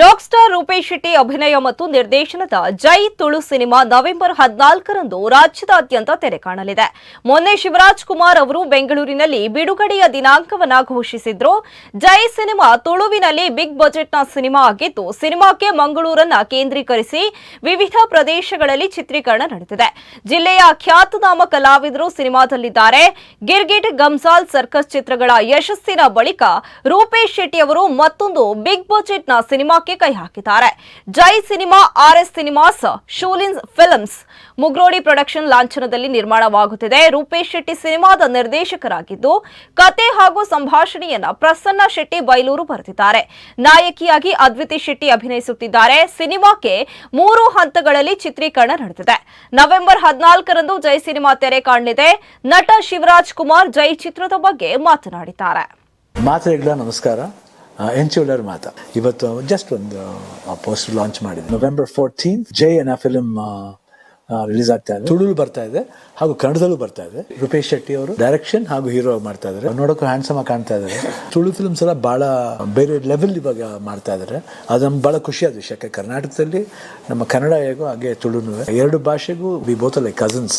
Rock star Rupesh Shetty ಅಭಿನಯ ಮತ್ತು ನಿರ್ದೇಶನದ ಜೈ ತುಳು ಸಿನಿಮಾ ನವೆಂಬರ್ ಹದಿನಾಲ್ಕರಂದು ರಾಜ್ಯದಾದ್ಯಂತ ತೆರೆ ಕಾಣಲಿದೆ. ಮೊನ್ನೆ ಶಿವರಾಜ್ ಕುಮಾರ್ ಅವರು ಬೆಂಗಳೂರಿನಲ್ಲಿ ಬಿಡುಗಡೆಯ ದಿನಾಂಕವನ್ನ ಘೋಷಿಸಿದ್ರು. ಜೈ ಸಿನಿಮಾ ತುಳುವಿನಲ್ಲಿ ಬಿಗ್ ಬಜೆಟ್ನ ಸಿನಿಮಾ ಆಗಿದ್ದು, ಸಿನಿಮಾಕ್ಕೆ ಮಂಗಳೂರನ್ನ ಕೇಂದ್ರೀಕರಿಸಿ ವಿವಿಧ ಪ್ರದೇಶಗಳಲ್ಲಿ ಚಿತ್ರೀಕರಣ ನಡೆದಿದೆ. ಜಿಲ್ಲೆಯ ಖ್ಯಾತನಾಮ ಕಲಾವಿದರು ಸಿನಿಮಾದಲ್ಲಿದ್ದಾರೆ. ಗಿರ್ಗಿಟ್ ಗಮ್ಸಾಲ್ ಸರ್ಕಸ್ ಚಿತ್ರಗಳ ಯಶಸ್ಸಿನ ಬಳಿಕ ರೂಪೇಶ್ ಶೆಟ್ಟಿ ಅವರು ಮತ್ತೊಂದು ಬಿಗ್ ಬಜೆಟ್ನ ಸಿನಿಮಾಕ್ಕೆ ಕೈ ಹಾಕಿದ್ದಾರೆ. Jai Cinema, R S Cinemas, Shoolins Films. Mugrody Production ಲಾಂಛನದಲ್ಲಿ ನಿರ್ಮಾಣವಾಗುತ್ತಿದೆ. ರೂಪೇಶ್ ಶೆಟ್ಟಿ ಸಿನಿಮಾದ ನಿರ್ದೇಶಕರಾಗಿದ್ದು, ಕತೆ ಹಾಗೂ ಸಂಭಾಷಣೆಯನ್ನ ಪ್ರಸನ್ನ ಶೆಟ್ಟಿ ಬೈಲೂರು ಬರೆದಿದ್ದಾರೆ. ನಾಯಕಿಯಾಗಿ ಅದ್ವಿತಿ ಶೆಟ್ಟಿ ಅಭಿನಯಿಸುತ್ತಿದ್ದಾರೆ. ಸಿನಿಮಾಕ್ಕೆ ಮೂರು ಹಂತಗಳಲ್ಲಿ ಚಿತ್ರೀಕರಣ ನಡೆದಿದೆ. ನವೆಂಬರ್ ಹದಿನಾಲ್ಕರಂದು ಜೈ ಸಿನಿಮಾ ತೆರೆ ಕಾಣಲಿದೆ. ನಟ ಶಿವರಾಜ್ ಕುಮಾರ್ ಜೈ ಚಿತ್ರದ ಬಗ್ಗೆ ಮಾತನಾಡಿದ್ದಾರೆ. ಮಾತ್ರ ನಮಸ್ಕಾರ. ಎಂಚುಲರ್ ಮಾತ. ಇವತ್ತು ಜಸ್ಟ್ ಒಂದು ಪೋಸ್ಟ್ ಲಾಂಚ್ ಮಾಡಿದೆ ನವೆಂಬರ್ ಫೋರ್ಟೀನ್ ಜೈ ಅನ್ನೋ ಫಿಲ್ಮ್ ರಿಲೀಸ್ ಆಗ್ತಾ ಇದೆ. ತುಳು ಬರ್ತಾ ಇದೆ ಹಾಗೂ ಕನ್ನಡದಲ್ಲೂ ಬರ್ತಾ ಇದೆ. ರೂಪೇಶ್ ಶೆಟ್ಟಿ ಅವರು ಡೈರೆಕ್ಷನ್ ಹಾಗೂ ಹೀರೋ ಮಾಡ್ತಾ ಇದ್ದಾರೆ. ನೋಡೋಕೆ ಹ್ಯಾಂಡ್ಸಮ್ ಆಗಿ ಕಾಣ್ತಾ ಇದ್ದಾರೆ. ತುಳು ಫಿಲ್ಮ್ಸ್ ಎಲ್ಲ ಬಹಳ ಬೇರೆ ಲೆವೆಲ್ ಇವಾಗ ಮಾಡ್ತಾ ಇದ್ದಾರೆ. ಅದು ನಮ್ಗೆ ಬಹಳ ಖುಷಿಯಾದ ವಿಷಯ ಯಾಕೆ ಕರ್ನಾಟಕದಲ್ಲಿ, ನಮ್ಮ ಕನ್ನಡ ಹೇಗೋ ಹಾಗೆ ತುಳುನು. ಎರಡು ಭಾಷೆಗೂ ವಿ ಬೋತ್ ಲೈಕ್ ಕಸಿನ್ಸ್